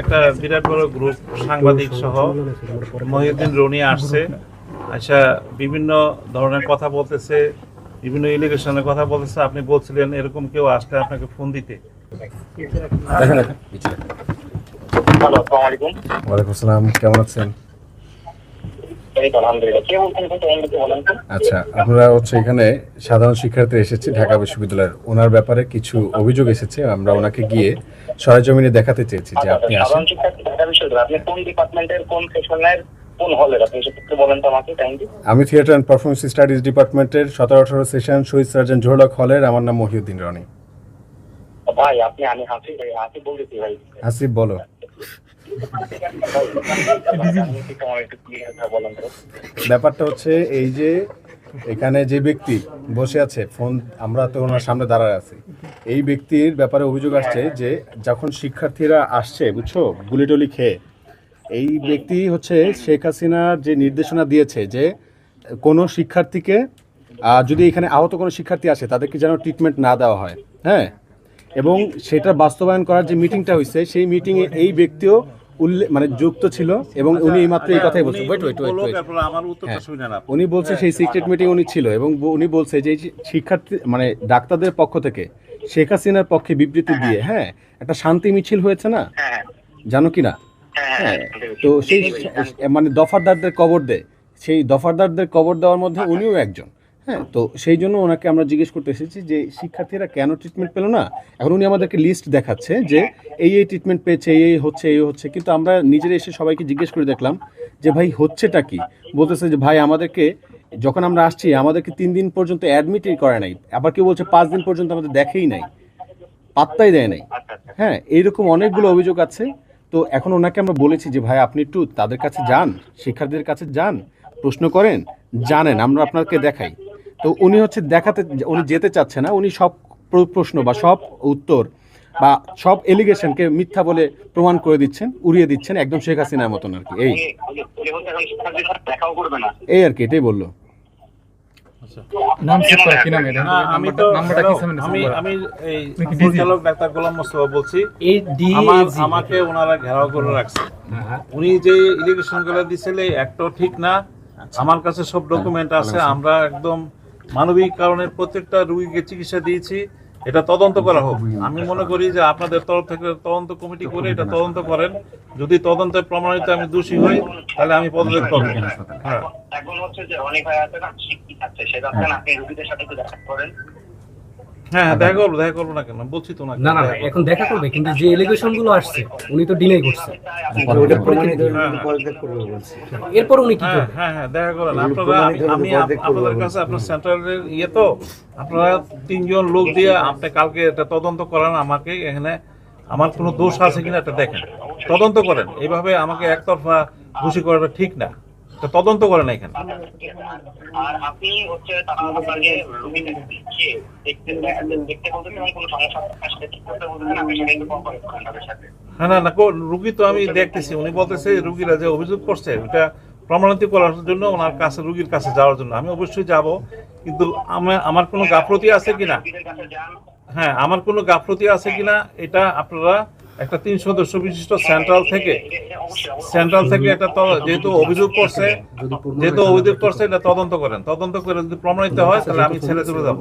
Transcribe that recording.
একটা বিরাট বড় গ্রুপ সাংবাদিক সহ মহিউদ্দিন রনি আসছে। আচ্ছা বিভিন্ন ধরনের কথা বলতেছে বিভিন্ন ইলিগেশনের কথা বলতেছে। আপনি বলছিলেন এরকম কেউ আসলে আপনাকে ফোন দিতে। দেখেন দেখেন হ্যালো আসসালামু আলাইকুম। ওয়ালাইকুম আসসালাম কেমন আছেন এই তো আলহামদুলিল্লাহ কে বলছেন একটু টাইম দিতে বলেন তো আচ্ছা আপনারা হচ্ছে এখানে সাধারণ শিক্ষার্থী এসেছে ঢাকা বিশ্ববিদ্যালয়ের। ওনার ব্যাপারে কিছু অভিযোগ এসেছে আমরা ওনাকে গিয়ে সরেজমিনে দেখাতে চেয়েছি যে আপনি আসেন। বিশ্ববিদ্যালয় আপনি কোন ডিপার্টমেন্টের কোন টাইম দিন আমি থিয়েটার অ্যান্ড পারফরমেন্স স্টাডিজ ডিপার্টমেন্টের সতেরো আঠারো সেশন শহীদ সার্জন জোহরলক হলের আমার নাম মহিউদ্দিন রনি। ভাই আপনি আমি হাসি হাসি বলতেছি ভাই। আসিফ বলো। ব্যাপারটা হচ্ছে এই যে এখানে যে ব্যক্তি বসে আছে, ফোন, আমরা তো ওনার সামনে দাঁড়ায় আছি, এই ব্যক্তির ব্যাপারে অভিযোগ আসছে যে যখন শিক্ষার্থীরা আসছে, বুঝছ, গুলিটলি খেয়ে, এই ব্যক্তি হচ্ছে শেখ হাসিনার যে নির্দেশনা দিয়েছে যে কোনো শিক্ষার্থীকে যদি এখানে আহত কোনো শিক্ষার্থী আসে, তাদেরকে যেন ট্রিটমেন্ট না দেওয়া হয় হ্যাঁ? এবং সেটা বাস্তবায়ন করার যে মিটিংটা হয়েছে সেই মিটিংয়ে এই ব্যক্তিও উল্লেখ মানে যুক্ত ছিল এবং উনি এই মাত্র এই কথাই বলছেন ওয়েট ওয়েট ওয়েট আপনারা আমার উত্তরটা হ্যাঁ। উনি বলছে সেই সিক্রেট মিটিং উনি ছিল এবং উনি বলছে যে শিক্ষার্থী মানে ডাক্তারদের পক্ষ থেকে শেখ হাসিনার পক্ষে বিবৃতি দিয়ে হ্যাঁ। একটা শান্তি মিছিল হয়েছে না? হ্যাঁ জানো কি না? হ্যাঁ হ্যাঁ তো সেই মানে দফারদারদের কবর দেয় সেই দফারদারদের কবর দেওয়ার মধ্যে উনিও একজন। হ্যাঁ তো সেই জন্য ওনাকে আমরা জিজ্ঞেস করতে এসেছি যে শিক্ষার্থীরা কেন ট্রিটমেন্ট পেল না? এখন উনি আমাদেরকে লিস্ট দেখাচ্ছে যে এই এই ট্রিটমেন্ট পেয়েছে এই এই হচ্ছে এই হচ্ছে। কিন্তু আমরা নিজেরা এসে সবাইকে জিজ্ঞেস করে দেখলাম যে ভাই হচ্ছেটা কি? বলতেছে যে ভাই আমাদেরকে যখন আমরা আসছি আমাদেরকে তিন দিন পর্যন্ত অ্যাডমিটই করে নাই। আবার কেউ বলছে পাঁচ দিন পর্যন্ত আমাদের দেখেই নাই। পাত্তাই দেয় নাই। আচ্ছা আচ্ছা। হ্যাঁ এইরকম অনেকগুলো অভিযোগ আছে। তো এখন ওনাকে আমরা বলেছি যে ভাই আপনি একটু তাদের কাছে যান শিক্ষার্থীদের কাছে যান প্রশ্ন করেন জানেন আমরা আপনাকে দেখাই। তো উনি হচ্ছে দেখাতে উনি যেতে চাচ্ছে না উনি সব প্রশ্ন বা সব উত্তর বা সব এলিগেশনকে মিথ্যা বলে প্রমাণ করে দিচ্ছেন উড়িয়ে দিচ্ছেন একদম শেখ হাসিনার মতন আর কি এই। উনি- উনি- উনি হচ্ছে এখন শিক্ষার্থীর সাথে দেখাও করবে না। এই আর কি এটাই বলল। আমি তো আমি আমি এই? পরিচালক ডাক্তার গোলাম মোস্তফা বলছি। এই ডি আমার আমাকে ওনারা ঘেরাও করে রাখছে। উনি যে ইলিগেশনগুলো দিছিলে একটাও ঠিক না। আমার কাছে সব ডকুমেন্ট আছে আমরা একদম মানবিক কারণে প্রত্যেকটা রুগীকে চিকিৎসা দিয়েছি, এটা তদন্ত করা হোক। আমি মনে করি যে আপনাদের তরফ থেকে তদন্ত কমিটি করে এটা তদন্ত করেন। যদি তদন্তে প্রমাণিত আমি দোষী হই, তাহলে আমি পদত্যাগ করব। হ্যাঁ এখন হচ্ছে যে অনেক ভাই আছে না, শিক্ষিত আছে, সেটা আপনি সাথে দেখা করেন। হ্যাঁ দেখা করব দেখা করব না কেন? বলছি তো না না না না, এখন দেখা করবে কিন্তু যে এলিগেশনগুলো আসছে উনি তো ডিনাই করছে। এরপর উনি কি হ্যাঁ হ্যাঁ হ্যাঁ দেখা করেন আপনারা আমি- আমি আপনাদের কাছে আপনার সেন্ট্রালের ইয়ে তো আপনারা তিনজন লোক দিয়ে আপনি কালকে এটা তদন্ত করেন আমাকে এখানে আমার কোনো দোষ আছে কিনা এটা দেখেন। তদন্ত করেন। এইভাবে আমাকে একতরফা খুশি করাটা ঠিক না। এটা তদন্ত করেন এখানে। আর আপনি হচ্ছে তারা আপনাকে রুগীদের দেখে দেখতে দেখতে বলতেন এবং কোনো সমস্যা সেটা ঠিক করতে বলতেন আপনি সেটা একটু কম করেন তাদের সাথে। হ্যাঁ না না রুগী তো আমি দেখতেছি উনি বলতেছে রুগীরা যে অভিযোগ করছে ওটা প্রমাণিত করার জন্য ওনার কাছে রুগীর কাছে যাওয়ার জন্য। আমি অবশ্যই যাব কিন্তু আমার আমার কোনো গাফলতি আছে কিনা? হ্যাঁ আমার কোনো গাফলতি আছে কিনা এটা আপনারা একটা তিন সদস্য বিশিষ্ট সেন্ট্রাল থেকে সেন্ট্রাল থেকে একটা যেহেতু অভিযোগ করছে যেহেতু অভিযোগ করছে এটা তদন্ত করেন। তদন্ত করে যদি প্রমাণিত হয় তাহলে আমি ছেড়ে চলে যাব।